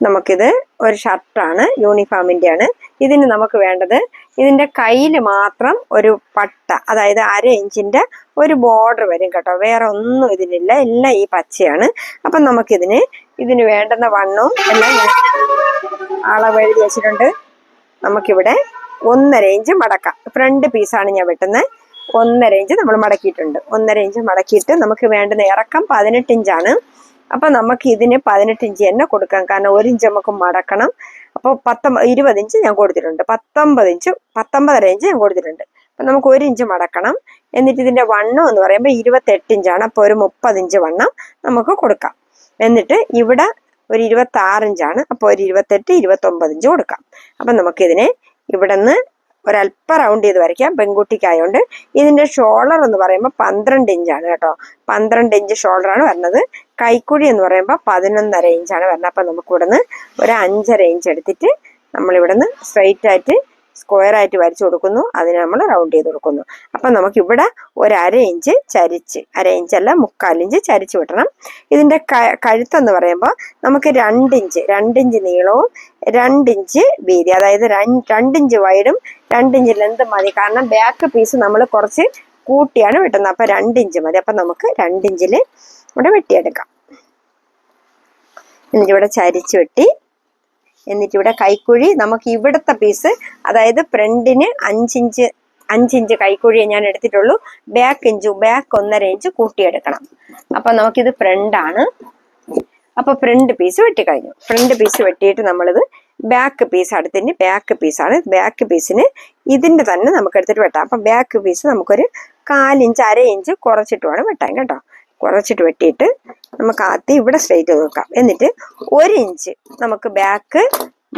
നമുക്കിത് ഒരു ഷർട്ടാണ് യൂണിഫോമിന്റെ ആണ് ഇതിന് നമുക്ക് വേണ്ടത് ഇതിന്റെ കയ്യിൽ മാത്രം ഒരു പട്ട അതായത് അര ഇഞ്ചിന്റെ ഒരു ബോർഡർ വരും കേട്ടോ. വേറെ ഒന്നും ഇതിനില്ല എല്ലാം ഈ പച്ചയാണ്. അപ്പം നമുക്കിതിന് ഇതിന് വേണ്ടുന്ന വണ്ണവും എല്ലാം അളവ് എഴുതി വെച്ചിട്ടുണ്ട്. നമുക്കിവിടെ ഒന്നര ഇഞ്ച് മടക്കാം. ഫ്രണ്ട് പീസാണ് ഞാൻ വെട്ടുന്നത്. ഒന്നര ഇഞ്ച് നമ്മൾ മടക്കിയിട്ടുണ്ട്. ഒന്നര ഇഞ്ച് മടക്കിയിട്ട് നമുക്ക് വേണ്ടുന്ന ഇറക്കം പതിനെട്ട് ഇഞ്ചാണ്. അപ്പം നമുക്ക് ഇതിന് പതിനെട്ട് ഇഞ്ച് തന്നെ കൊടുക്കാം. കാരണം ഒരു ഇഞ്ച് നമുക്ക് മടക്കണം. അപ്പോൾ പത്തൊമ്പത് ഇരുപത് ഇഞ്ച് ഞാൻ കൊടുത്തിട്ടുണ്ട്. പത്തൊമ്പത് ഇഞ്ച് പത്തൊമ്പതര ഇഞ്ച് ഞാൻ കൊടുത്തിട്ടുണ്ട്. അപ്പം നമുക്ക് ഒരു ഇഞ്ച് മടക്കണം. എന്നിട്ട് ഇതിന്റെ വണ്ണം എന്ന് പറയുമ്പോൾ ഇരുപത്തെട്ട് ഇഞ്ചാണ് അപ്പോൾ ഒരു മുപ്പത് ഇഞ്ച് വണ്ണം നമുക്ക് കൊടുക്കാം. എന്നിട്ട് ഇവിടെ ഒരു ഇരുപത്തി ആറ് ഇഞ്ചാണ് അപ്പോൾ ഒരു ഇരുപത്തെട്ട് ഇരുപത്തൊമ്പത് ഇഞ്ച് കൊടുക്കാം. അപ്പൊ നമുക്ക് ഇതിനെ ഇവിടെ നിന്ന് ഒരല്പ റൗണ്ട് ചെയ്ത് വരയ്ക്കാം. പെൺകുട്ടിക്കായോണ്ട് ഇതിന്റെ ഷോൾഡർ എന്ന് പറയുമ്പോൾ പന്ത്രണ്ട് ഇഞ്ചാണ് കേട്ടോ. പന്ത്രണ്ട് ഇഞ്ച് ഷോൾഡറാണ് വരുന്നത്. കൈക്കുഴി എന്ന് പറയുമ്പോൾ പതിനൊന്നര ഇഞ്ചാണ് വരുന്നത്. അപ്പം നമുക്ക് ഇവിടുന്ന് ഒരു അഞ്ചര ഇഞ്ച് എടുത്തിട്ട് നമ്മൾ ഇവിടുന്ന് സ്ട്രൈറ്റ് ആയിട്ട് സ്ക്വയർ ആയിട്ട് വരച്ചു കൊടുക്കുന്നു. അതിനെ നമ്മൾ റൗണ്ട് ചെയ്ത് കൊടുക്കുന്നു. അപ്പം നമുക്ക് ഇവിടെ ഒരു അര ഇഞ്ച് ചരിച്ച് അര ഇഞ്ചല്ല മുക്കാലിഞ്ച് ചരിച്ച് വിട്ടണം. ഇതിന്റെ കഴുത്തെന്ന് പറയുമ്പോൾ നമുക്ക് രണ്ടിഞ്ച് രണ്ടിഞ്ച് നീളവും രണ്ടിഞ്ച് വീതി അതായത് രണ്ടിഞ്ച് വൈഡും രണ്ടിഞ്ച് ലെന്ത് മതി. കാരണം ബാക്ക് പീസ് നമ്മൾ കുറച്ച് കൂട്ടിയാണ് വെട്ടുന്നത്. അപ്പം രണ്ടിഞ്ച് മതി. അപ്പം നമുക്ക് രണ്ടിഞ്ചിൽ ഇവിടെ വെട്ടിയെടുക്കാം. എന്നിട്ട് ഇവിടെ ചരിച്ച് വെട്ടി. എന്നിട്ട് ഇവിടെ കൈക്കുഴി നമുക്ക് ഇവിടുത്തെ പീസ് അതായത് ഫ്രണ്ടിന് അഞ്ചിഞ്ച് അഞ്ചിഞ്ച് കൈക്കുഴിയെ ഞാൻ എടുത്തിട്ടുള്ളൂ. ബാക്ക് ഇഞ്ച് ബാക്ക് ഒന്നര ഇഞ്ച് കൂട്ടിയെടുക്കണം. അപ്പൊ നമുക്കിത് ഫ്രണ്ടാണ് അപ്പൊ ഫ്രണ്ട് പീസ് വെട്ടിക്കഴിഞ്ഞു. ഫ്രണ്ട് പീസ് വെട്ടിയിട്ട് നമ്മളിത് ബാക്ക് പീസ് അടുത്തിന് ബാക്ക് പീസാണ് ബാക്ക് പീസിന് ഇതിന്റെ തന്നെ നമുക്ക് എടുത്തിട്ട് വെട്ടാം. അപ്പൊ ബാക്ക് പീസ് നമുക്കൊരു കാലിഞ്ച് അര ഇഞ്ച് കുറച്ചിട്ട് വേണം വെട്ടാൻ കേട്ടോ. കുറച്ചിട്ട് വെട്ടിയിട്ട് നമുക്ക് ആദ്യം ഇവിടെ സ്ട്രെയിറ്റ് നോക്കാം എന്നിട്ട് ഒരു ഇഞ്ച് നമുക്ക് ബാക്ക്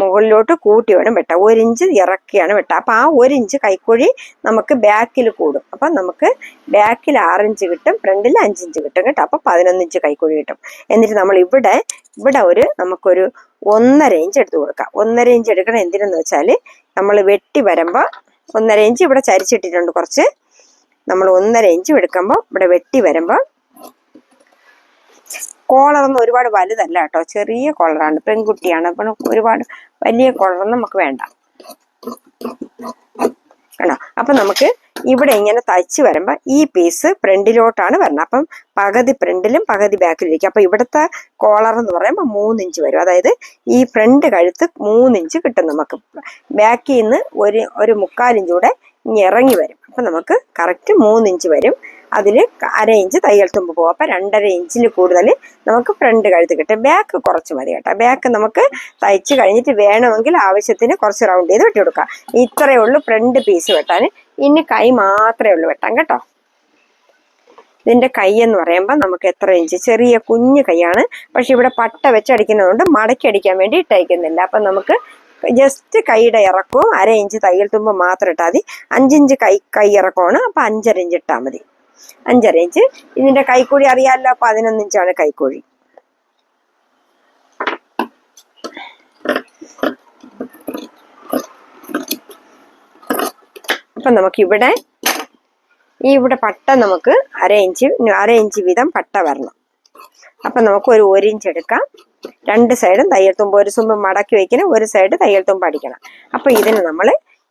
മുകളിലോട്ട് കൂട്ടി വേണം വെട്ടാം ഒരു ഇഞ്ച് ഇറക്കിയാണ് വെട്ടാം. അപ്പം ആ ഒരു ഇഞ്ച് കൈക്കുഴി നമുക്ക് ബാക്കിൽ കൂടും. അപ്പം നമുക്ക് ബാക്കിൽ ആറിഞ്ച് കിട്ടും ഫ്രണ്ടിൽ അഞ്ചിഞ്ച് കിട്ടും കേട്ടോ. അപ്പം പതിനൊന്നിഞ്ച് കൈക്കുഴി കിട്ടും. എന്നിട്ട് നമ്മൾ ഇവിടെ ഇവിടെ ഒരു നമുക്കൊരു ഒന്നര ഇഞ്ച് എടുത്ത് കൊടുക്കാം. ഒന്നര ഇഞ്ച് എടുക്കണം. എന്തിനെന്ന് വെച്ചാൽ നമ്മൾ വെട്ടി വരുമ്പോൾ ഒന്നര ഇഞ്ച് ഇവിടെ ചരിച്ചിട്ടിട്ടുണ്ട് കുറച്ച്. നമ്മൾ ഒന്നര ഇഞ്ച് എടുക്കുമ്പോൾ ഇവിടെ വെട്ടി വരുമ്പോൾ കോളറൊന്നും ഒരുപാട് വലുതല്ല കേട്ടോ. ചെറിയ കോളറാണ് പെൺകുട്ടിയാണ്. അപ്പം ഒരുപാട് വലിയ കോളറൊന്നും നമുക്ക് വേണ്ട. ആണോ അപ്പം നമുക്ക് ഇവിടെ ഇങ്ങനെ തയ്ച്ച് വരുമ്പോൾ ഈ പീസ് ഫ്രണ്ടിലോട്ടാണ് വരുന്നത് അപ്പം പകുതി ഫ്രണ്ടിലും പകുതി ബാക്കിലും ഇരിക്കും അപ്പം ഇവിടുത്തെ കോളർ എന്ന് പറയുമ്പോൾ മൂന്നിഞ്ച് വരും. അതായത് ഈ ഫ്രണ്ട് കഴുത്ത് മൂന്നിഞ്ച് കിട്ടും നമുക്ക്. ബാക്കിൽ നിന്ന് ഒരു ഒരു മുക്കാലിഞ്ചൂടെ ഇറങ്ങി വരും. അപ്പം നമുക്ക് കറക്റ്റ് മൂന്നിഞ്ച് വരും. അതിൽ അര ഇഞ്ച് തയ്യൽ തുമ്പ് പോകും അപ്പം രണ്ടര ഇഞ്ചിൽ കൂടുതൽ നമുക്ക് ഫ്രണ്ട് കഴുത്ത് കിട്ടും. ബാക്ക് കുറച്ച് മതി കേട്ടോ. ബാക്ക് നമുക്ക് തയ്ച്ച് കഴിഞ്ഞിട്ട് വേണമെങ്കിൽ ആവശ്യത്തിന് കുറച്ച് റൗണ്ട് ചെയ്ത് വെട്ടി കൊടുക്കാം. ഇത്രയേ ഉള്ളൂ ഫ്രണ്ട് പീസ് വെട്ടാൻ. ഇനി കൈ മാത്രമേ ഉള്ളൂ വെട്ടാൻ കേട്ടോ. ഇതിന്റെ കൈ എന്ന് പറയുമ്പോൾ നമുക്ക് എത്ര ഇഞ്ച് ചെറിയ കുഞ്ഞു കൈയാണ്. പക്ഷെ ഇവിടെ പട്ട വെച്ചടിക്കുന്നതുകൊണ്ട് മടക്കി അടിക്കാൻ വേണ്ടി ഇട്ടയക്കുന്നില്ല അപ്പം നമുക്ക് ജസ്റ്റ് കൈയുടെ ഇറക്കവും അര ഇഞ്ച് തയ്യൽ തുമ്പ് മാത്രം ഇട്ടാൽ മതി. അഞ്ചിഞ്ച് കൈ കൈ ഇറക്കമാണ്. അപ്പം അഞ്ചര ഇഞ്ച് ഇട്ടാൽ മതി. അഞ്ചര ഇഞ്ച്. ഇതിന്റെ കൈക്കുഴി അറിയാമല്ലോ പതിനൊന്ന് ഇഞ്ചാണ് കൈക്കുഴി അപ്പം നമുക്കിവിടെ ഈ ഇവിടെ പട്ട നമുക്ക് അര ഇഞ്ച് അര ഇഞ്ച് വീതം പട്ട വരണം. അപ്പം നമുക്ക് ഒരു ഒരു ഇഞ്ച് എടുക്കാം. രണ്ട് സൈഡും തയ്യൽ തുമ്പ് ഒരു തുമ്പ് മടക്കി വെക്കണം ഒരു സൈഡ് തയ്യൽ തുമ്പ് അടിക്കണം. അപ്പം ഇതിന് നമ്മൾ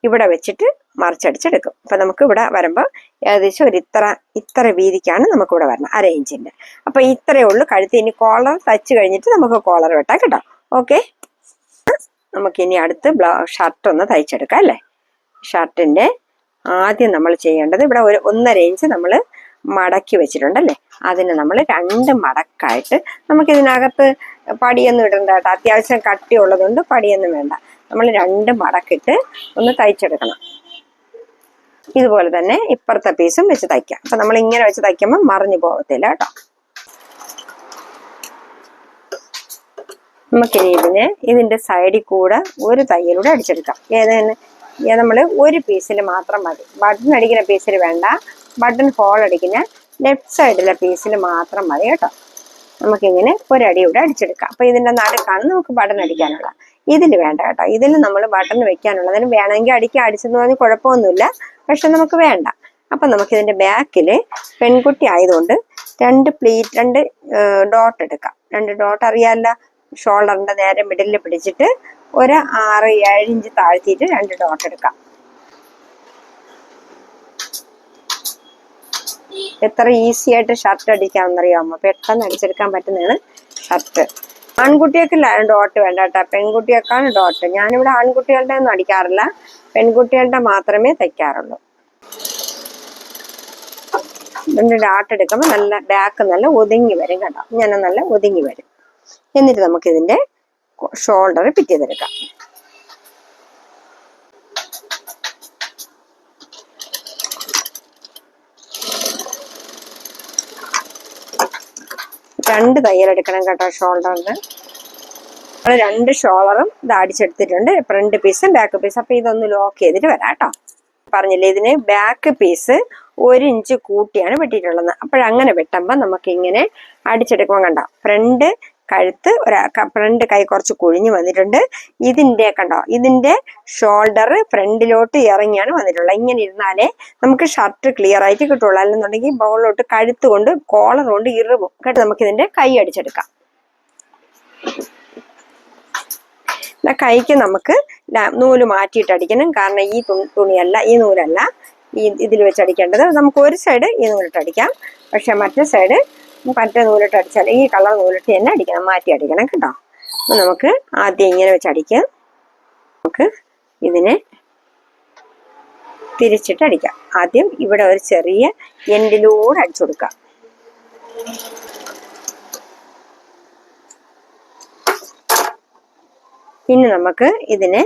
ഇവിടെ വെച്ചിട്ട് മറിച്ചടിച്ചെടുക്കും. അപ്പം നമുക്ക് ഇവിടെ വരുമ്പോൾ ഏകദേശം ഒരു ഇത്ര ഇത്ര വീതിക്കാണ് നമുക്ക് ഇവിടെ വരണം അര ഇഞ്ചിന്റെ അപ്പോൾ ഇത്രയേ ഉള്ളൂ. കഴുത്ത് ഇനി കോളർ തച്ച് കഴിഞ്ഞിട്ട് നമുക്ക് കോളർ വെട്ടാം കേട്ടോ. ഓക്കെ നമുക്കിനി അടുത്ത് ഷർട്ട് ഒന്ന് തയ്ച്ചെടുക്കാം അല്ലേ? ഷർട്ടിന്റെ ആദ്യം നമ്മൾ ചെയ്യേണ്ടത് ഇവിടെ ഒരു ഒന്നര ഇഞ്ച് നമ്മൾ മടക്കി വെച്ചിട്ടുണ്ടല്ലേ അതിന് നമ്മൾ രണ്ട് മടക്കായിട്ട് നമുക്ക് ഇതിനകത്ത് പടിയൊന്നും ഇടണ്ട കേട്ടോ. അത്യാവശ്യം കട്ടിയുള്ളതുകൊണ്ട് പടിയൊന്നും വേണ്ട. നമ്മൾ രണ്ട് മടക്കിട്ട് ഒന്ന് തയ്ച്ചെടുക്കണം. ഇതുപോലെ തന്നെ ഇപ്പുറത്തെ പീസും വെച്ച് തയ്ക്കാം. അപ്പൊ നമ്മൾ ഇങ്ങനെ വെച്ച് തയ്ക്കുമ്പോൾ മറിഞ്ഞു പോകത്തില്ല കേട്ടോ. നമുക്കിനി ഇതിനെ ഇതിന്റെ സൈഡിൽ കൂടെ ഒരു തയ്യലൂടെ അടിച്ചെടുക്കാം. ഏതാണ് നമ്മൾ ഒരു പീസിൽ മാത്രം മതി. ബട്ടൺ അടിക്കുന്ന പീസിൽ വേണ്ട. ബട്ടൺ ഹോൾ അടിക്കുന്ന ലെഫ്റ്റ് സൈഡിലെ പീസിൽ മാത്രം മതി കേട്ടോ. നമുക്കിങ്ങനെ ഒരടി ഇവിടെ അടിച്ചെടുക്കാം. അപ്പൊ ഇതിന്റെ നടുക്കാണ് നമുക്ക് ബട്ടൺ അടിക്കാനുള്ള ഇതിൽ വേണ്ട കേട്ടോ. ഇതിൽ നമ്മൾ ബട്ടൺ വെക്കാനുള്ളതിന് വേണമെങ്കിൽ അടിക്കുക അടിച്ചെന്ന് പറഞ്ഞാൽ കുഴപ്പമൊന്നുമില്ല. പക്ഷെ നമുക്ക് വേണ്ട. അപ്പൊ നമുക്ക് ഇതിന്റെ ബാക്കിൽ പെൺകുട്ടി ആയതുകൊണ്ട് രണ്ട് പ്ലീറ്റ് രണ്ട് ഡോട്ട് എടുക്കാം. രണ്ട് ഡോട്ട് അറിയാമല്ല ഷോൾഡറിന്റെ നേരെ മിഡിലിൽ പിടിച്ചിട്ട് ഒരു ആറ് ഏഴ് ഇഞ്ച് താഴ്ത്തിയിട്ട് രണ്ട് ഡോട്ട് എടുക്കാം. എത്ര ഈസി ആയിട്ട് ഷർട്ട് അടിക്കാമെന്നറിയാമോ? പെട്ടെന്ന് അടിച്ചെടുക്കാൻ പറ്റുന്നതാണ് ഷർട്ട് ആൺകുട്ടികൾക്ക് ഡോട്ട് വേണ്ട കേട്ടോ. പെൺകുട്ടികൾക്കാണ് ഡോട്ട്. ഞാനിവിടെ ആൺകുട്ടികളുടെ ഒന്നും അടിക്കാറില്ല. പെൺകുട്ടികളുടെ മാത്രമേ തയ്ക്കാറുള്ളൂ. രണ്ട് ഡാട്ട് എടുക്കുമ്പോൾ നല്ല ബാക്ക് നല്ല ഒതുങ്ങി വരും കേട്ടോ. ഇങ്ങനെ നല്ല ഒതുങ്ങി വരും. എന്നിട്ട് നമുക്ക് ഇതിന്റെ ഷോൾഡർ പിറ്റ് രണ്ട് തയ്യൽ എടുക്കണം കേട്ടോ ഷോൾഡറിന്. നമ്മൾ രണ്ട് ഷോളറും ഇത് അടിച്ചെടുത്തിട്ടുണ്ട്. ഫ്രണ്ട് പീസും ബാക്ക് പീസും. അപ്പം ഇതൊന്ന് ലോക്ക് ചെയ്തിട്ട് വരാം കേട്ടോ. പറഞ്ഞില്ലേ ഇതിന് ബാക്ക് പീസ് ഒരു ഇഞ്ച് കൂട്ടിയാണ് വെട്ടിയിട്ടുള്ളത്. അപ്പോഴങ്ങനെ വെട്ടുമ്പോൾ നമുക്കിങ്ങനെ അടിച്ചെടുക്കുമ്പോൾ കണ്ടോ. ഫ്രണ്ട് കഴുത്ത് ഒരു ഫ്രണ്ട് കൈ കുറച്ച് കുഴിഞ്ഞു വന്നിട്ടുണ്ട്. ഇതിന്റെ കണ്ടോ? ഇതിന്റെ ഷോൾഡർ ഫ്രണ്ടിലോട്ട് ഇറങ്ങിയാണ് വന്നിട്ടുള്ളത്. ഇങ്ങനെ ഇരുന്നാലേ നമുക്ക് ഷർട്ട് ക്ലിയർ ആയിട്ട് കിട്ടുള്ളൂ. അല്ലെന്നുണ്ടെങ്കിൽ ബോളിലോട്ട് കഴുത്ത് കൊണ്ട് കോളർ കൊണ്ട് ഇറുവും കേട്ടോ നമുക്ക് ഇതിന്റെ കൈ അടിച്ചെടുക്കാം. കൈക്ക് നമുക്ക് നൂൽ മാറ്റിയിട്ട് അടിക്കണം. കാരണം ഈ തുണിയല്ല ഈ നൂലല്ല ഈ ഇതിൽ വെച്ച് അടിക്കേണ്ടത്. നമുക്ക് ഒരു സൈഡ് ഈ നൂലിട്ട് അടിക്കാം. പക്ഷെ മറ്റേ സൈഡ് മറ്റേ നൂലിട്ട് അടിച്ചാൽ ഈ കളർ നൂലിട്ട് തന്നെ അടിക്കണം മാറ്റി അടിക്കണം കേട്ടോ. അപ്പൊ നമുക്ക് ആദ്യം ഇങ്ങനെ വെച്ച് അടിക്കാം. നമുക്ക് ഇതിനെ തിരിച്ചിട്ട് അടിക്കാം. ആദ്യം ഇവിടെ ഒരു ചെറിയ എൻഡിലൂടെ അടിച്ചു കൊടുക്കാം. പിന്നെ നമുക്ക് ഇതിന്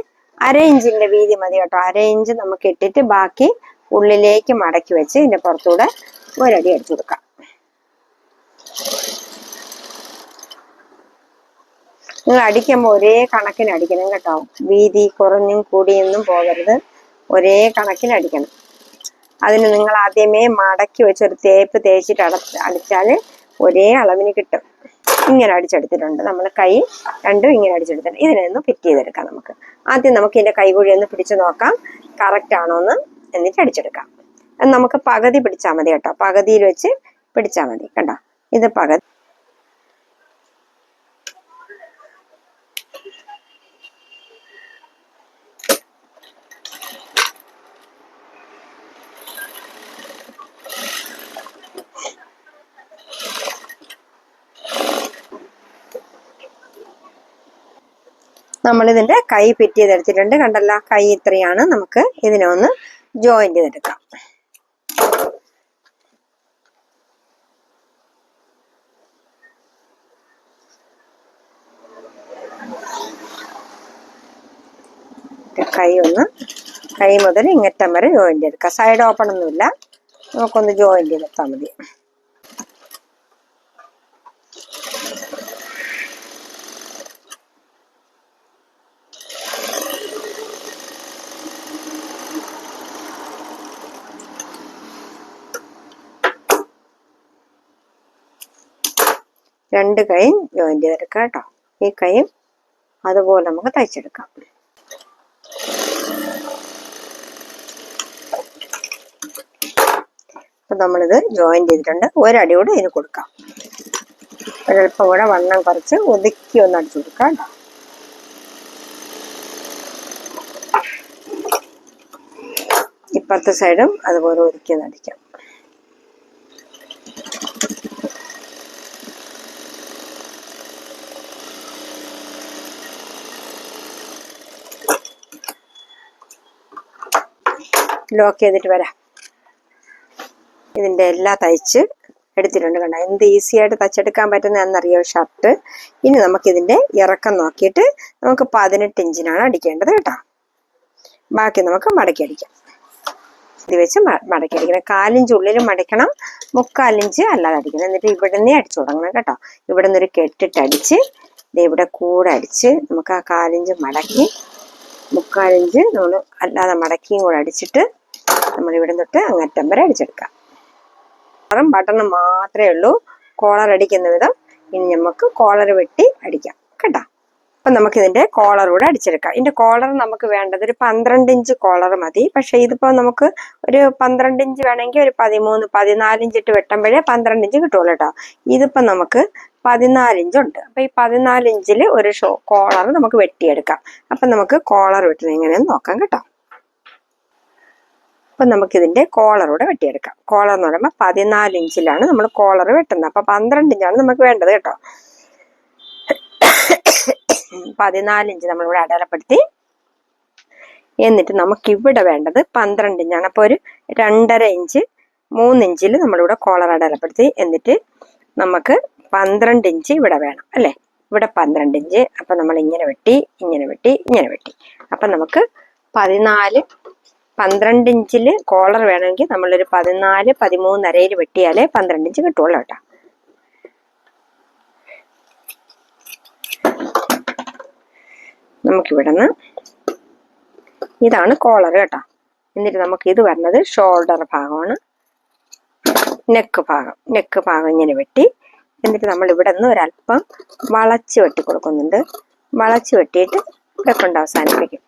അര ഇഞ്ചിന്റെ വീതി മതി കേട്ടോ. അരയിഞ്ച് നമുക്ക് ഇട്ടിട്ട് ബാക്കി ഉള്ളിലേക്ക് മടക്കി വെച്ച് ഇതിന്റെ പുറത്തൂടെ ഒരടി അടിച്ചു കൊടുക്കാം. നിങ്ങൾ അടിക്കുമ്പോൾ ഒരേ കണക്കിന് അടിക്കണം കേട്ടോ. വീതി കുറഞ്ഞും കൂടിയൊന്നും പോകരുത്. ഒരേ കണക്കിന് അടിക്കണം. അതിന് നിങ്ങൾ ആദ്യമേ മടക്കി വെച്ചൊരു തേപ്പ് തേച്ചിട്ട് അട അടിച്ചാൽ ഒരേ അളവിന് കിട്ടും. ഇങ്ങനെ അടിച്ചെടുത്തിട്ടുണ്ട്. നമ്മൾ കൈ രണ്ടും ഇങ്ങനെ അടിച്ചെടുത്തിട്ടുണ്ട്. ഇതിനെ ഒന്ന് ഫിറ്റ് ചെയ്തെടുക്കാം നമുക്ക്. ആദ്യം നമുക്ക് ഇതിന്റെ കൈകുഴി ഒന്ന് പിടിച്ചു നോക്കാം. കറക്റ്റ് ആണോ എന്ന് എന്നിട്ട് അടിച്ചെടുക്കാം. നമുക്ക് പകുതി പിടിച്ചാൽ മതി കേട്ടോ. പകുതിയിൽ വെച്ച് പിടിച്ചാൽ മതി. കണ്ടോ? ഇത് പക നമ്മൾ ഇതിന്റെ കൈ ഫിറ്റ് ചെയ്തെടുത്തിട്ടുണ്ട്. കണ്ടല്ല കൈ ഇത്രയാണ്. നമുക്ക് ഇതിനെ ഒന്ന് ജോയിന്റ് ചെയ്തെടുക്കാം ഇത് കൈ ഒന്ന് കൈ മുതൽ ഇങ്ങറ്റം വരെ ജോയിന്റ് ചെയ്തെടുക്കാം സൈഡ് ഓപ്പൺ ഒന്നുമില്ല. നമുക്കൊന്ന് ജോയിന്റ് ചെയ്തെടുത്താൽ മതി. രണ്ട് കൈയും ജോയിന്റ് ചെയ്തെടുക്കാം കേട്ടോ. ഈ കൈയും അതുപോലെ നമുക്ക് തയ്ച്ചെടുക്കാം. നമ്മളിത് ജോയിൻ ചെയ്തിട്ടുണ്ട്. ഒരടി കൂടെ ഇതിന് കൊടുക്കാം. ഒരൽപ്പം കൂടെ വണ്ണം കുറച്ച് ഒതുക്കി ഒന്ന് അടിച്ചു കൊടുക്കാം ഇപ്പുറത്തെ സൈഡും അതുപോലെ ഒരുക്കി ഒന്ന് അടിക്കാം. ലോക്ക് ചെയ്തിട്ട് വരാം. ഇതിന്റെ എല്ലാം തയ്ച്ച് എടുത്തിട്ടുണ്ട് കണ്ട? എന്ത് ഈസി ആയിട്ട് തച്ചെടുക്കാൻ പറ്റുന്ന എന്നറിയോ ഷർട്ട് ഇനി നമുക്കിതിന്റെ ഇറക്കം നോക്കിയിട്ട് നമുക്ക് പതിനെട്ട് ഇഞ്ചിനാണ് അടിക്കേണ്ടത് കേട്ടോ. ബാക്കി നമുക്ക് മടക്കി അടിക്കാം. ഇത് വെച്ച് മടക്കി അടിക്കണം. കാലിഞ്ച് ഉള്ളിൽ മടക്കണം. മുക്കാലിഞ്ച് അല്ലാതെ അടിക്കണം. എന്നിട്ട് ഇവിടെ നിന്നേ അടിച്ചു തുടങ്ങണം കേട്ടോ. ഇവിടെ നിന്നൊരു കെട്ടിട്ട് അടിച്ച് ദേ ഇവിടെ കൂടെ അടിച്ച് നമുക്ക് ആ കാലിഞ്ച് മടക്കി മുക്കാലിഞ്ച് നമ്മൾ അല്ലാതെ മടക്കിയും കൂടെ അടിച്ചിട്ട് നമ്മൾ ഇവിടെ തൊട്ട് അങ്ങറ്റം വരെ അടിച്ചെടുക്കാം. കോളറും ബട്ടണും മാത്രമേ ഉള്ളൂ. കോളർ അടിക്കുന്ന വിധം ഇനി നമുക്ക് കോളർ വെട്ടി അടിക്കാം. കേട്ടോ? അപ്പൊ നമുക്ക് ഇതിന്റെ കോളർ കൂടെ അടിച്ചെടുക്കാം. ഇതിന്റെ കോളർ നമുക്ക് വേണ്ടത് ഒരു പന്ത്രണ്ട് ഇഞ്ച് കോളർ മതി. പക്ഷെ ഇതിപ്പോ നമുക്ക് ഒരു പന്ത്രണ്ട് ഇഞ്ച് വേണമെങ്കിൽ ഒരു പതിമൂന്ന് പതിനാലിഞ്ച് ഇട്ട് വെട്ടുമ്പോഴേ പന്ത്രണ്ട് ഇഞ്ച് കിട്ടുള്ളൂ കേട്ടോ. ഇതിപ്പോ നമുക്ക് പതിനാലിഞ്ചുണ്ട് അപ്പൊ ഈ പതിനാലിഞ്ചിൽ ഒരു ഷോ കോളർ നമുക്ക് വെട്ടിയെടുക്കാം. അപ്പൊ നമുക്ക് കോളർ വെട്ടുന്നത് എങ്ങനെയെന്ന് നോക്കാം കേട്ടോ. അപ്പൊ നമുക്ക് ഇതിന്റെ കോളറൂടെ വെട്ടിയെടുക്കാം. കോളർ എന്ന് പറയുമ്പോൾ പതിനാല് ഇഞ്ചിലാണ് നമ്മൾ കോളർ വെട്ടുന്നത്. അപ്പൊ പന്ത്രണ്ട് ഇഞ്ചാണ് നമുക്ക് വേണ്ടത് കേട്ടോ. പതിനാല് ഇഞ്ച് നമ്മളിവിടെ അടയാളപ്പെടുത്തി. എന്നിട്ട് നമുക്ക് ഇവിടെ വേണ്ടത് പന്ത്രണ്ട് ഇഞ്ചാണ്. അപ്പോൾ ഒരു രണ്ടര ഇഞ്ച് മൂന്ന് ഇഞ്ചിൽ നമ്മളിവിടെ കോളർ അടയാളപ്പെടുത്തി. എന്നിട്ട് നമുക്ക് പന്ത്രണ്ട് ഇഞ്ച് ഇവിടെ വേണം അല്ലേ? ഇവിടെ പന്ത്രണ്ട് ഇഞ്ച്. അപ്പം നമ്മൾ ഇങ്ങനെ വെട്ടി ഇങ്ങനെ വെട്ടി ഇങ്ങനെ വെട്ടി. അപ്പം നമുക്ക് പതിനാല് പന്ത്രണ്ട് ഇഞ്ചിൽ കോളർ വേണമെങ്കിൽ നമ്മളൊരു പതിനാല് പതിമൂന്നരയിൽ വെട്ടിയാലേ പന്ത്രണ്ട് ഇഞ്ച് കിട്ടുള്ളൂ കേട്ടോ. നമുക്കിവിടെ നിന്ന് ഇതാണ് കോളർ കേട്ടോ. എന്നിട്ട് നമുക്ക് ഇത് വരുന്നത് ഷോൾഡർ ഭാഗമാണ്. നെക്ക് ഭാഗം. നെക്ക് ഭാഗം ഇങ്ങനെ വെട്ടി. എന്നിട്ട് നമ്മൾ ഇവിടെ നിന്ന് ഒരല്പം വളച്ച് വെട്ടി കൊടുക്കുന്നുണ്ട്. വളച്ച് വെട്ടിയിട്ട് ഇവിടെ കൊണ്ട് അവസാനിപ്പിക്കും.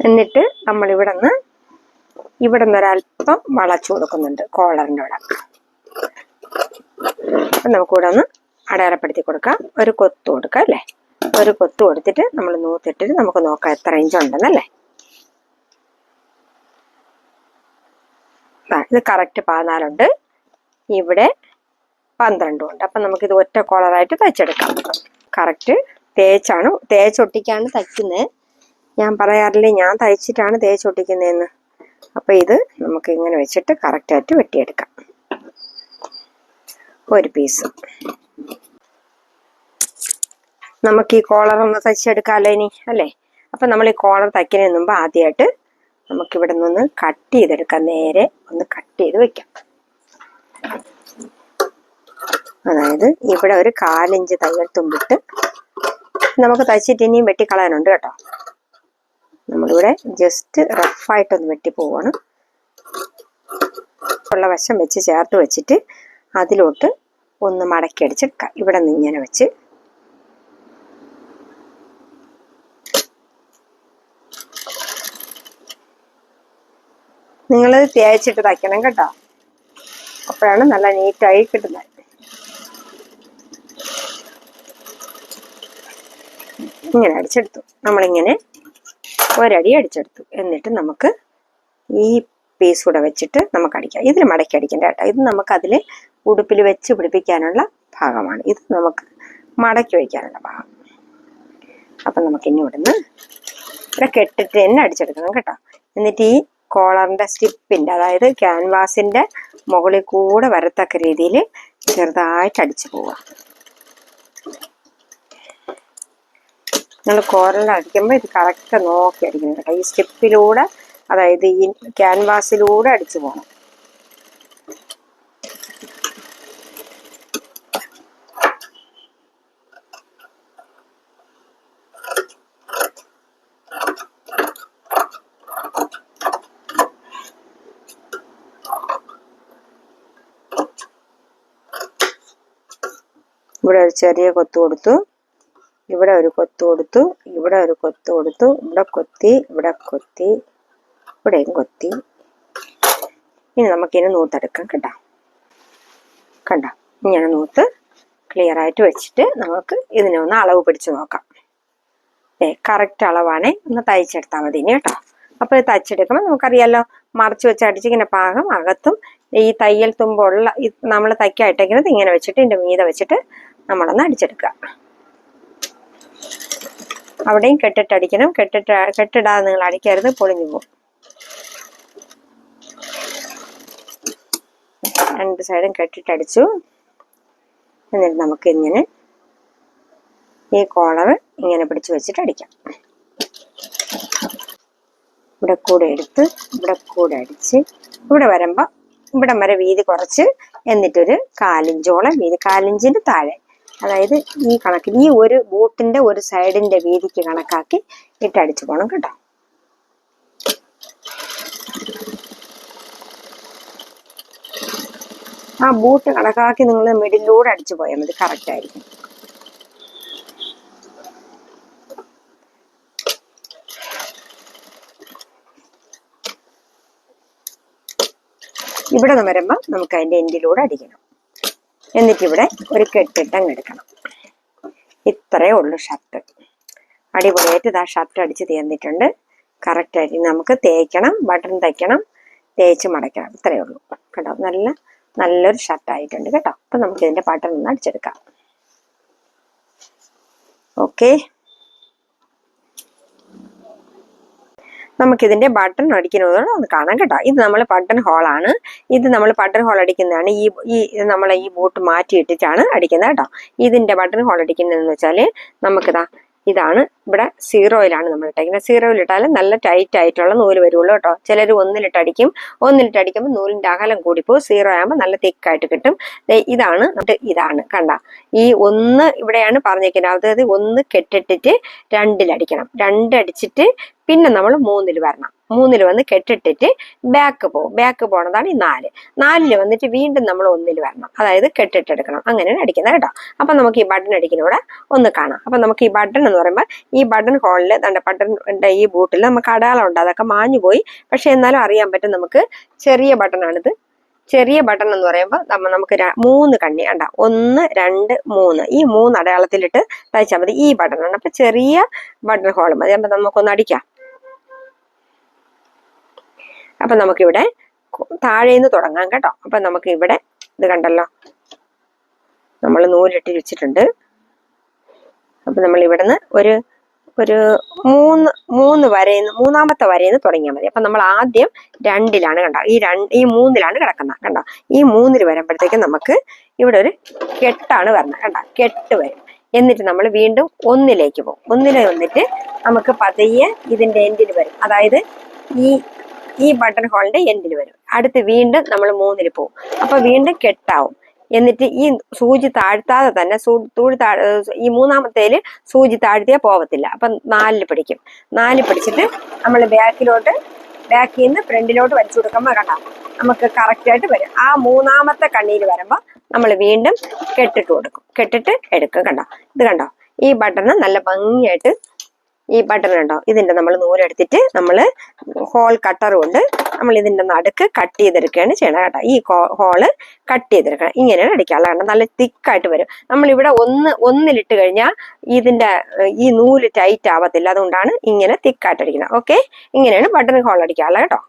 എന്നിട്ട് നമ്മൾ ഇവിടെ നിന്ന് ഇവിടെ നിന്ന് ഒരല്പം വളച്ചു കൊടുക്കുന്നുണ്ട് കോളറിന്റെ ഇവിടെ അപ്പം നമുക്ക് ഒന്ന് അടയാളപ്പെടുത്തി കൊടുക്കാം. ഒരു കൊത്ത് കൊടുക്കാം അല്ലേ? ഒരു കൊത്ത് കൊടുത്തിട്ട് നമ്മൾ നൂത്തിട്ടിട്ട് നമുക്ക് നോക്കാം എത്ര ഇഞ്ച് ഉണ്ടെന്നല്ലേ ഇത് കറക്റ്റ് പതിനാലുണ്ട്. ഇവിടെ പന്ത്രണ്ടും ഉണ്ട്. അപ്പം നമുക്കിത് ഒറ്റ കോളറായിട്ട് തയ്ച്ചെടുക്കാം. കറക്റ്റ് തേച്ചാണ് തേച്ചൊട്ടിക്കാണ് തയ്ക്കുന്നത്. ഞാൻ പറയാറില്ലേ ഞാൻ തയ്ച്ചിട്ടാണ് തേച്ചൊട്ടിക്കുന്നതെന്ന് അപ്പോൾ ഇത് നമുക്ക് ഇങ്ങനെ വെച്ചിട്ട് കറക്റ്റായിട്ട് വെട്ടിയെടുക്കാം. ഒരു പീസ് നമുക്ക് ഈ കോളർ ഒന്ന് തയ്ച്ചെടുക്കാമല്ലോ ഇനി അല്ലേ? അപ്പം നമ്മൾ ഈ കോളർ തയ്ക്കുന്നതിന് മുമ്പ് ആദ്യമായിട്ട് നമുക്ക് ഇവിടെ നിന്ന് കട്ട് ചെയ്തെടുക്കാം. നേരെ ഒന്ന് കട്ട് ചെയ്ത് വെക്കാം. അതായത് ഇവിടെ ഒരു കാലിഞ്ച് തയ്യൽ തുമ്പിട്ട് നമുക്ക് തയ്ച്ചിട്ട് ഇനിയും വെട്ടിക്കളയാനുണ്ട് കേട്ടോ. നമ്മളിവിടെ ജസ്റ്റ് റഫായിട്ടൊന്ന് വെട്ടി പോവാണ്. ഉള്ള വശം വെച്ച് ചേർത്ത് വെച്ചിട്ട് അതിലോട്ട് ഒന്ന് മടക്കി അടിച്ചെടുക്കാം ഇവിടെ നിന്ന് ഇങ്ങനെ വെച്ച്. നിങ്ങൾ തേച്ചിട്ട് തയ്ക്കണം കേട്ടോ. അപ്പോഴാണ് നല്ല നീറ്റായി കിട്ടുന്നത്. ഇങ്ങനെ അടിച്ചെടുത്തു. നമ്മളിങ്ങനെ ഒരടി അടിച്ചെടുത്തു. എന്നിട്ട് നമുക്ക് ഈ പീസ് കൂടെ വെച്ചിട്ട് നമുക്ക് അടിക്കാം. ഇതിൽ മടക്കി അടിക്കണ്ട കേട്ടോ. ഇത് നമുക്ക് അതിൽ ഉടുപ്പിൽ വെച്ച് പിടിപ്പിക്കാനുള്ള ഭാഗമാണ്. ഇത് നമുക്ക് മടക്കി വയ്ക്കാനുള്ള ഭാഗം. അപ്പം നമുക്ക് ഇനി ഇവിടുന്ന് ഇവിടെ കെട്ടിട്ട് തന്നെ അടിച്ചെടുക്കണം കേട്ടോ. എന്നിട്ട് ഈ കോളറിന്റെ സ്റ്റിപ്പിന്റെ അതായത് ക്യാൻവാസിന്റെ മുകളിൽ കൂടെ വരത്തക്ക രീതിയിൽ ചെറുതായിട്ട് അടിച്ചു പോവുക. നിങ്ങൾ കോറൽ അടിക്കുമ്പോൾ ഇത് കറക്റ്റ് നോക്കി അടിക്കണം കേട്ടോ. ഈ സ്റ്റിപ്പിലൂടെ അതായത് ഈ ക്യാൻവാസിലൂടെ അടിച്ചു പോകണം ഇവിടെ ഒരു ചെറിയ കൊത്തു കൊടുത്തു. ഇവിടെ ഒരു കൊത്ത് കൊടുത്തു ഇവിടെ ഒരു കൊത്ത് കൊടുത്തു ഇവിടെ കൊത്തി ഇവിടെ കൊത്തി ഇവിടെയും കൊത്തി. ഇനി നമുക്കിനി നൂത്തെടുക്കാം കേട്ടോ. കണ്ട? ഇങ്ങനെ നൂത്ത് ക്ലിയർ ആയിട്ട് വെച്ചിട്ട് നമുക്ക് ഇതിനെ ഒന്ന് അളവ് പിടിച്ച് നോക്കാം. ഏ കറക്റ്റ് അളവാണേ. ഒന്ന് തയ്ച്ചെടുത്താൽ മതി ഇനി കേട്ടോ. അപ്പോൾ ഇത് തയ്ച്ചെടുക്കുമ്പോൾ നമുക്കറിയാലോ മറച്ച് വെച്ച് അടിച്ചിങ്ങനെ പാകം അകത്തും ഈ തയ്യൽ തുമ്പുള്ള നമ്മൾ തയ്ക്കായിട്ടേക്കുന്നത് ഇങ്ങനെ വെച്ചിട്ട് ഇതിന്റെ മീത വെച്ചിട്ട് നമ്മളൊന്ന് അടിച്ചെടുക്കുക. അവിടെയും കെട്ടിട്ടടിക്കണം കെട്ടിട്ട് കെട്ടിടാതെ നിങ്ങൾ അടിക്കരുത്. പൊളിഞ്ഞു പോകും. രണ്ട് സൈഡും കെട്ടിട്ടടിച്ചു എന്നിട്ട് നമുക്ക് ഇങ്ങനെ ഈ കോളർ ഇങ്ങനെ പിടിച്ചു വെച്ചിട്ട് അടിക്കാം. ഇവിടെ കൂടെ എടുത്ത് ഇവിടെ കൂടെ അടിച്ച് ഇവിടെ വരുമ്പോൾ ഇവിടം വരെ വീതി കുറച്ച്. എന്നിട്ടൊരു കാലിഞ്ചോളം വീതി. കാലിഞ്ചിന്റെ താഴെ അതായത് ഈ കണക്ക് ഈ ഒരു ബോട്ടിന്റെ ഒരു സൈഡിന്റെ വീതിക്ക് കണക്കാക്കി ഇട്ടടിച്ചു പോകണം കേട്ടോ. ആ ബൂട്ട് കണക്കാക്കി നിങ്ങൾ മിഡിലൂടെ അടിച്ചു പോയാൽ മതി കറക്റ്റ് ആയിരിക്കും. ഇവിടെ നിന്ന് വരുമ്പോൾ നമുക്ക് അതിന്റെ എൻഡിലൂടെ അടിക്കണം. എന്നിട്ട് ഇവിടെ ഒരു കെട്ടിട്ട് അങ്ങ് എടുക്കണം. ഇത്രയേ ഉള്ളൂ ഷർട്ട്. അടിപൊളിയായിട്ട് ഇതാ ഷർട്ട് അടിച്ച് തീർന്നിട്ടുണ്ട്. കറക്റ്റായിട്ട് നമുക്ക് തേക്കണം ബട്ടൺ തയ്ക്കണം തേച്ച് മടക്കണം. ഇത്രയേ ഉള്ളൂ. കേട്ടോ നല്ല നല്ലൊരു ഷർട്ടായിട്ടുണ്ട് കേട്ടോ. അപ്പം നമുക്ക് ഇതിന്റെ ബട്ടൺ ഒന്ന് അടിച്ചെടുക്കാം. ഓക്കെ നമുക്കിതിന്റെ ബട്ടൺ അടിക്കുന്നതോടെ ഒന്ന് കാണാം കേട്ടോ. ഇത് നമ്മൾ ബട്ടൺ ഹോളാണ് ഇത് നമ്മൾ ബട്ടൺ ഹോൾ അടിക്കുന്നതാണ്. ഈ ഈ നമ്മൾ ഈ ബോട്ട് മാറ്റിയിട്ടിട്ടാണ് അടിക്കുന്നത് കേട്ടോ. ഇതിന്റെ ബട്ടൺ ഹോൾ അടിക്കുന്നതെന്ന് വെച്ചാൽ നമുക്കിതാ ഇതാണ്. ഇവിടെ സീറോയിലാണ് നമ്മൾ ഇട്ടേക്കുന്നത്. സീറോയിൽ ഇട്ടാലും നല്ല ടൈറ്റ് ആയിട്ടുള്ള നൂൽ വരുള്ളൂ കേട്ടോ. ചിലർ ഒന്നിലിട്ട് അടിക്കും. ഒന്നിലിട്ട് അടിക്കുമ്പോൾ നൂലിന്റെ അകലം കൂടിപ്പോ സീറോ ആകുമ്പോൾ നല്ല തിക്കായിട്ട് കിട്ടും. ഇതാണ്. ഇതാണ്. കണ്ട. ഈ ഒന്ന് ഇവിടെയാണ് പറഞ്ഞേക്കുന്നത്. അതായത് ഒന്ന് കെട്ടിട്ടിട്ട് രണ്ടിലടിക്കണം. രണ്ടടിച്ചിട്ട് പിന്നെ നമ്മൾ മൂന്നിൽ വരണം. മൂന്നിൽ വന്ന് കെട്ടിട്ടിട്ട് ബാക്ക് പോകും ബാക്ക് പോണതാണ് ഈ നാല്. നാലിൽ വന്നിട്ട് വീണ്ടും നമ്മൾ ഒന്നിൽ വരണം. അതായത് കെട്ടിട്ടെടുക്കണം. അങ്ങനെയാണ് അടിക്കുന്നത് കേട്ടോ. അപ്പൊ നമുക്ക് ഈ ബട്ടൺ അടിക്കുന്നൂടെ ഒന്ന് കാണാം. അപ്പൊ നമുക്ക് ഈ ബട്ടൺ എന്ന് പറയുമ്പോൾ ഈ ബട്ടൺ ഹോളിൽ നമ്മുടെ ബട്ടൺ ഈ ബൂട്ടിൽ നമുക്ക് അടയാളം ഉണ്ട്. അതൊക്കെ മാഞ്ഞു പോയി. പക്ഷെ എന്നാലും അറിയാൻ പറ്റും നമുക്ക് ചെറിയ ബട്ടണാണിത് ചെറിയ ബട്ടൺ എന്ന് പറയുമ്പോൾ നമ്മൾ നമുക്ക് മൂന്ന് കണ്ണി കണ്ട. ഒന്ന് രണ്ട് മൂന്ന്. ഈ മൂന്ന് അടയാളത്തിലിട്ട് തയ്ച്ചാൽ മതി. ഈ ബട്ടൺ ആണ്. അപ്പൊ ചെറിയ ബട്ടൺ ഹോൾ മതി. അപ്പൊ നമുക്കൊന്ന് അടിക്കാം. അപ്പൊ നമുക്കിവിടെ താഴേന്ന് തുടങ്ങാം കേട്ടോ. അപ്പൊ നമുക്ക് ഇവിടെ ഇത് കണ്ടല്ലോ. നമ്മൾ നൂലിട്ട് വെച്ചിട്ടുണ്ട്. അപ്പൊ നമ്മൾ ഇവിടുന്ന് ഒരു ഒരു മൂന്ന് മൂന്ന് വരയിന്ന് മൂന്നാമത്തെ വരയിന്ന് തുടങ്ങിയാൽ മതി. അപ്പൊ നമ്മൾ ആദ്യം രണ്ടിലാണ് കണ്ടോ? ഈ രണ്ട് ഈ മൂന്നിലാണ് കിടക്കുന്നത് കണ്ടോ? ഈ മൂന്നിൽ വരുമ്പോഴത്തേക്കും നമുക്ക് ഇവിടെ ഒരു കെട്ടാണ് വരുന്നത് കണ്ടോ? കെട്ട് വരും. എന്നിട്ട് നമ്മൾ വീണ്ടും ഒന്നിലേക്ക് പോകും. ഒന്നിൽ വന്നിട്ട് നമുക്ക് പതിയെ ഇതിന്റെ എൻഡിൽ വരും. അതായത് ഈ ഈ ബട്ടൺ ഹോളിന്റെ എൻഡിൽ വരും. അടുത്ത് വീണ്ടും നമ്മൾ മൂന്നിൽ പോകും. അപ്പൊ വീണ്ടും കെട്ടാവും. എന്നിട്ട് ഈ സൂചി താഴ്ത്താതെ തന്നെ തൂഴി താഴ് ഈ മൂന്നാമത്തേൽ സൂചി താഴ്ത്തിയാൽ പോവത്തില്ല. അപ്പൊ നാലിൽ പിടിക്കും. നാലിൽ പിടിച്ചിട്ട് നമ്മൾ ബാക്കിലോട്ട് ബാക്കിൽ നിന്ന് ഫ്രണ്ടിലോട്ട് വലിച്ചു കൊടുക്കുമ്പോൾ കണ്ടാ നമുക്ക് കറക്റ്റ് ആയിട്ട് വരും. ആ മൂന്നാമത്തെ കണ്ണിയിൽ വരുമ്പോൾ നമ്മൾ വീണ്ടും കെട്ടിട്ട് കൊടുക്കും. കെട്ടിട്ട് എടുക്കും കണ്ടോ. ഇത് കണ്ടോ? ഈ ബട്ടൺ നല്ല ഭംഗിയായിട്ട് ഈ ബട്ടൺ ഉണ്ടോ? ഇതിന്റെ നമ്മൾ നൂലെടുത്തിട്ട് നമ്മൾ ഹോൾ കട്ടർ കൊണ്ട് നമ്മൾ ഇതിന്റെ നടുക്ക് കട്ട് ചെയ്തെടുക്കുകയാണ് ചെയ്യണം കേട്ടോ. ഈ ഹോൾ കട്ട് ചെയ്തെടുക്കണം. ഇങ്ങനെയാണ് അടിക്കാനുള്ള കാരണം നല്ല തിക്കായിട്ട് വരും. നമ്മൾ ഇവിടെ ഒന്ന് ഒന്നിലിട്ട് കഴിഞ്ഞാൽ ഇതിന്റെ ഈ നൂൽ ടൈറ്റ് ആവത്തില്ല. അതുകൊണ്ടാണ് ഇങ്ങനെ തിക്കായിട്ട് അടിക്കുന്നത്. ഓക്കെ ഇങ്ങനെയാണ് ബട്ടൺ ഹോൾ അടിക്കാനുള്ള കേട്ടോ.